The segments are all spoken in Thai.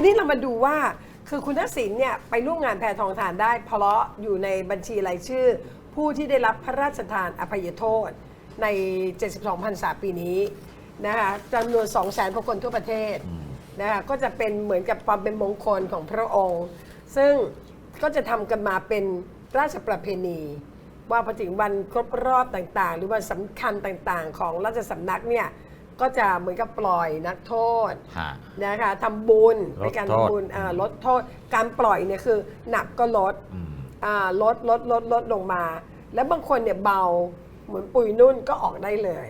ทีนี้เรามาดูว่าคือคุณทักษิณเนี่ยไปร่วมงานแพทองทานได้ เพราะอยู่ในบัญชีรายชื่อ ผู้ที่ได้รับพระราชทานอภัยโทษใน 72พรรษาปีนี้นะคะจำนวน 2 0 0 0 0 0คนทั่วประเทศนะคะก็จะเป็นเหมือนกับความเป็นมงคลของพระองค์ ซึ่งก็จะทำกันมาเป็นราชประเพณี ว่าพอถึงวันครบรอบต่างๆ หรือวันสำคัญต่างๆ ของราชสำนักเนี่ย ก็จะเหมือนกับปล่อยนักโทษฮะ นะคะทำบุญลดในการโทษ ทำบุญอ่าลดโทษ การปล่อยเนี่ยคือหนักก็ลดอืม อ่าลดลดลดลดลงมา แล้วบางคนเนี่ยเบาเหมือนปุยนุ่นก็ออกได้เลย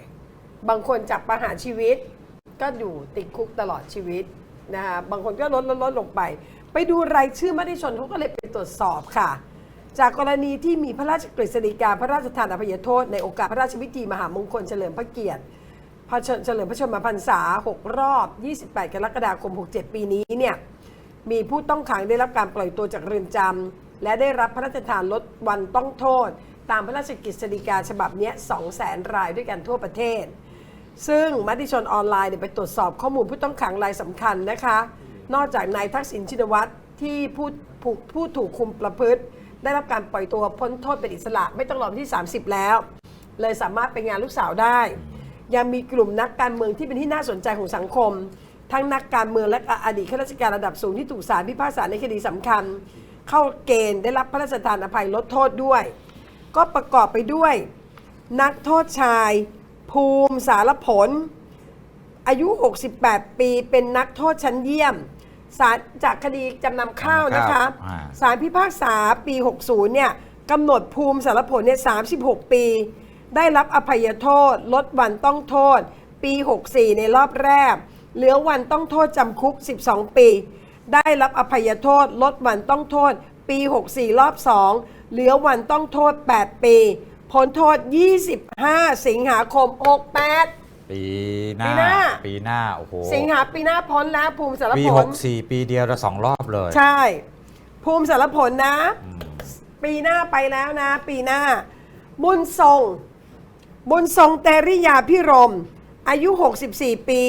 บางคนจับประหารชีวิต ก็อยู่ติดคุกตลอดชีวิตนะคะบางคนก็ลดลดลดลงไป ไปดูรายชื่อมติชนเขาก็เลยไปตรวจสอบค่ะ จากกรณีที่มีพระราชกฤษฎีกาพระราชทานอภัยโทษในโอกาสพระราชพิธีมหามงคลเฉลิมพระเกียรติ พระเฉลิมพระชนมพรรษา 6 รอบ 28 กรกฎาคม 67 ปีนี้เนี่ยมีผู้ต้องขังได้รับการปล่อยตัวจากเรือนจำและได้รับพระราชทานลดวันต้องโทษ ตามพระราชกฤษฎีกาฉบับนี้200,000 รายด้วยกันทั่วประเทศ ซึ่งมติชนออนไลน์ไปตรวจสอบข้อมูลผู้ต้องขังรายสำคัญนะคะ นอกจากนายทักษิณชินวัตรที่ผู้ผู้ผู้ถูกคุมประพฤติ ได้รับการปล่อยตัวพ้นโทษเป็นอิสระไม่ต้องรอที่ 30 แล้ว เลยสามารถไปงานลูกสาวได้ ยังมีกลุ่มนักการเมืองที่เป็นที่น่าสนใจของสังคม ทั้งนักการเมืองและอดีตข้าราชการระดับสูงที่ถูกศาลพิพากษาในคดีสำคัญ เข้าเกณฑ์ได้รับพระราชทานอภัยลดโทษด้วย ก็ประกอบไปด้วย นักโทษชาย ภูมิสารผล อายุ 68 ปีเป็นนักโทษชั้นเยี่ยมศาลจากคดีจำนำข้าวนะคะอ่าศาลพิพากษาปี 60 เนี่ยกำหนดภูมิสารผลเนี่ย36 ปี ได้รับอภัยโทษ ลดวันต้องโทษ ปี 64 ในรอบแรก เหลือวันต้องโทษจำคุก 12 ปี ได้รับอภัยโทษ ลดวันต้องโทษ ปี 64 รอบ 2 เหลือวันต้องโทษ 8 ปีพ้นโทษ 25 สิงหาคม 68ปีหน้า ปีหน้าปีหน้าโอ้โห สิงหาปีหน้าพ้นแล้วภูมิสารปีผหลกสี่ปีเดียวเราสองรอบเลย ใช่ ภูมิสารผลนะอืมปีหน้าไปแล้วนะ ปีหน้า บุญทรง บุญทรงเตริยาพิรม อายุ 64 ปี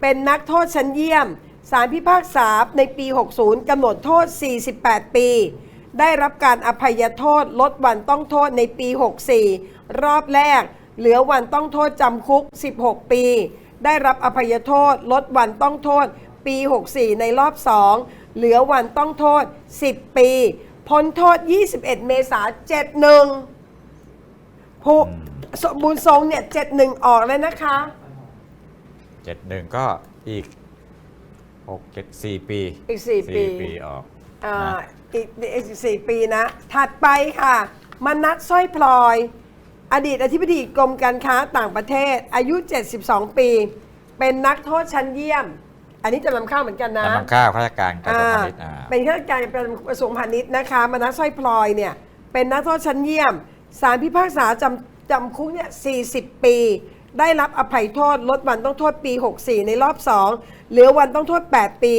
เป็นนักโทษชั้นเยี่ยม สารพิพากษาในปี 60 กำหนดโทษ 48 ปี ได้รับการอภัยโทษลดวันต้องโทษในปี 64 รอบแรก เหลือวันต้องโทษจำคุก 16 ปี ได้รับอภัยโทษลดวันต้องโทษ ปี 64 ในรอบ 2 เหลือวันต้องโทษ 10 ปีพ้นโทษ 21 เมษายน71ผู้ สมบูรณ์ทรงเนี่ย71ออกเลยนะคะ เจ็ดหนึ่งก็อีกหกเจ็ดสี่ปีอีกสี่ปี ปีออกอ่านะอีกอีกสี่ปีนะ ถัดไปค่ะมนัทสร้อยพลอย อดีตอธิบดีกรมการค้าต่างประเทศ อายุ 72 ปี เป็นนักโทษชั้นเยี่ยม อันนี้จะนำเข้าเหมือนกันนะกำลังข้าวข้าราชการกระทรวงอ่าพาณิชย์อ่าเป็นข้าราชการกระทรวงพาณิชย์นะคะ มนัสสร้อยพลอยเนี่ย เป็นนักโทษชั้นเยี่ยมศาลพิพากษาจำ จำคุกเนี่ย 40 ปี ได้รับอภัยโทษ ลดวันต้องโทษปี 64 ในรอบ 2 เหลือวันต้องโทษ 8 ปี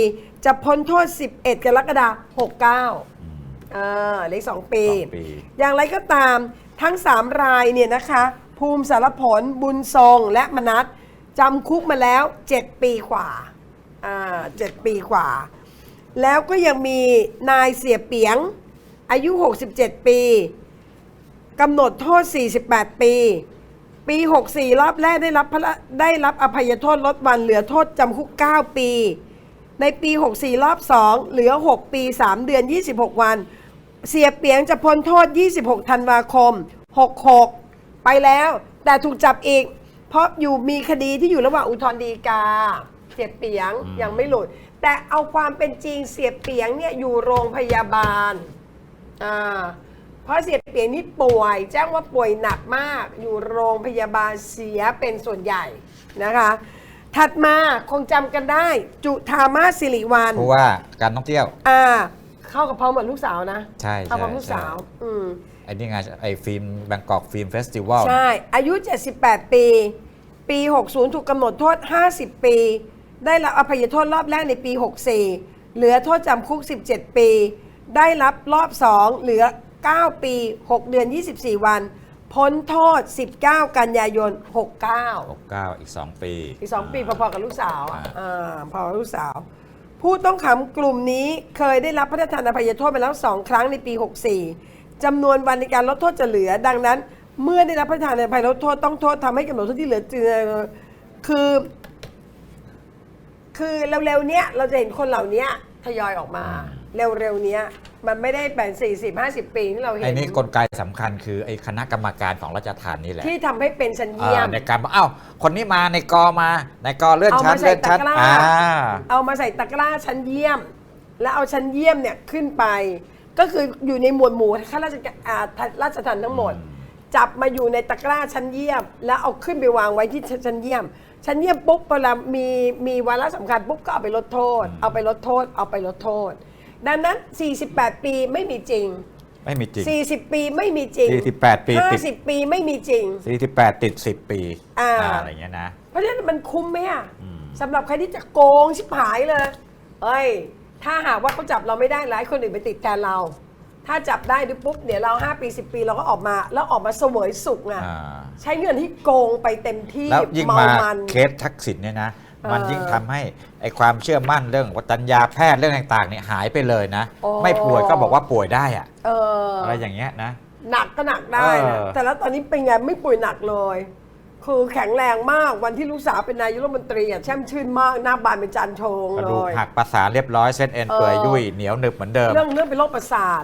จะพ้นโทษ 11 กรกฎาคม69เออเหลืออกสองปีสองปี อย่างไรก็ตามทั้ง 3 รายเนี่ยนะคะ ภูมิสารผล บุญทรงและมนัสจำคุกมาแล้ว 7 ปีกว่าอ่า7ปีกว่า แล้วก็ยังมีนายเสียเปียงอายุ 67 ปี กำหนดโทษ 48 ปี ปี 64 รอบแรกได้รับพระได้รับอภัยโทษลดวันเหลือโทษจำคุก 9 ปี ในปี 64 รอบ 2 เหลือ 6 ปี 3 เดือน 26 วัน เสียเปียงจะพ้นโทษ 26 ธันวาคม 66 ไปแล้ว แต่ถูกจับอีก เพราะอยู่มีคดีที่อยู่ระหว่างอุทธรณ์ฎีกา เสียเปียงอืมยังไม่หลุด แต่เอาความเป็นจริงเสียเปียงเนี่ยอยู่โรงพยาบาลอ่า เพราะเสียเปียงนี่ป่วยแจ้งว่าป่วยหนักมาก อยู่โรงพยาบาลเสียเป็นส่วนใหญ่นะคะ ถัดมาคงจำกันได้ จุธามาสสิริวัลผู้ว่าการท่องเที่ยว อ่า เข้ากับพร้อมกับลูกสาวนะใช่เข้ากับใช่ลูกสาว ใช่ อืม ไอ้นี่ไงไอ้ฟิล์มแบงกอกฟิล์มเฟสติวัล ใช่ อายุ 78 ปี ปี 60 ถูกกำหนดโทษ 50 ปี ได้รับอภัยโทษรอบแรกในปี 64 เหลือโทษจำคุก 17 ปี ได้รับรอบ 2 เหลือ 9 ปี 6 เดือน 24 วัน พ้นโทษ 19 กันยายน 69หกเก้าอีกสองปีอีก 2 ปีพอๆกับลูกสาวอะอ่าอ่าพอกับลูกสาว ผู้ต้องขังกลุ่มนี้เคยได้รับพระราชทานอภัยโทษไปแล้วสองครั้งในปี 64จำนวนวันในการลดโทษจะเหลือ ดังนั้น เมื่อได้รับพระราชทานอภัยลดโทษต้องโทษทำให้กำหนดโทษที่เหลือเจือคือคือเร็วๆเนี้ยเราจะเห็นคนเหล่านี้ทยอยออกมา เร็วๆเนี้ย มันไม่ได้เป็น40 50ปีที่เราเห็ไอ้นนี่กลไกสำคัญคือไอ้คณะกรรมการของราชทานนี่แหละที่ทำให้เป็นชั้นเยี่ยมอ่าในการบอกอ้าวคนนี้มาในกอมาในกอเลื่อนเอาชั้มานใส่เลื่อนชั้นตะกร้า อ่า เอามาใส่ตะกร้าชั้นเยี่ยม แล้วเอาชั้นเยี่ยมเนี่ยขึ้นไป ก็คืออยู่ในหมวดหมู่ข้าราชการอ่าราชทัณฑ์ทั้งหมดจับมาอยู่ในตะกร้าชั้นเยี่ยม แล้วเอาขึ้นไปวางไว้ที่ชั้นเยี่ยม ชั้นเยี่ยมปุ๊บเวลามีมีวาระสำคัญปุ๊บก็เอาไปลดโทษ เอาไปลดโทษ เอาไปลดโทษ ดังนั้น 48 ปีไม่มีจริง ไม่มีจริง 40 ปีไม่มีจริง48 ปีติด50 ปีไม่มีจริง 48 ติด 10 ปีอ่า อะไรอย่างเงี้ยนะ เพราะฉะนั้นมันคุ้มไหมอะอืม สำหรับใครที่จะโกงชิบหายเลยเอ้ย ถ้าหากว่าเขาจับเราไม่ได้หลายคนอื่นไปติดแทนเรา ถ้าจับได้ด้วยปุ๊บเดี๋ยวเรา 5 ปี 10 ปีเราก็ออกมา แล้วออกมาเสวยสุขไงอ่า ใช้เงินที่โกงไปเต็มที่แล้วยิ่งเมามามัน เคสทักษิณเนี่ยนะเออ มันยิ่งทำให้ไอ้ความเชื่อมั่นเรื่องวัตญาแพทย์เรื่องต่างๆเนี่ยหายไปเลยนะโอ้ไม่ป่วยก็บอกว่าป่วยได้อะเอออะไรอย่างเงี้ยนะ หนักก็หนักได้นะเออแต่แล้วตอนนี้เป็นไงไม่ป่วยหนักเลย คือแข็งแรงมากวันที่ลูกสาวเป็นนายกรัฐมนตรีอะแช่มชื่นมากหน้าบานเป็นจันทร์โชงกระเลดูกยหักประสานเรียบร้อยเส้นเอ็นเปื่อยเออยุ่ยเหนียวหนึบเหมือนเดิม เรื่องเรื่องเป็นโรคประสาท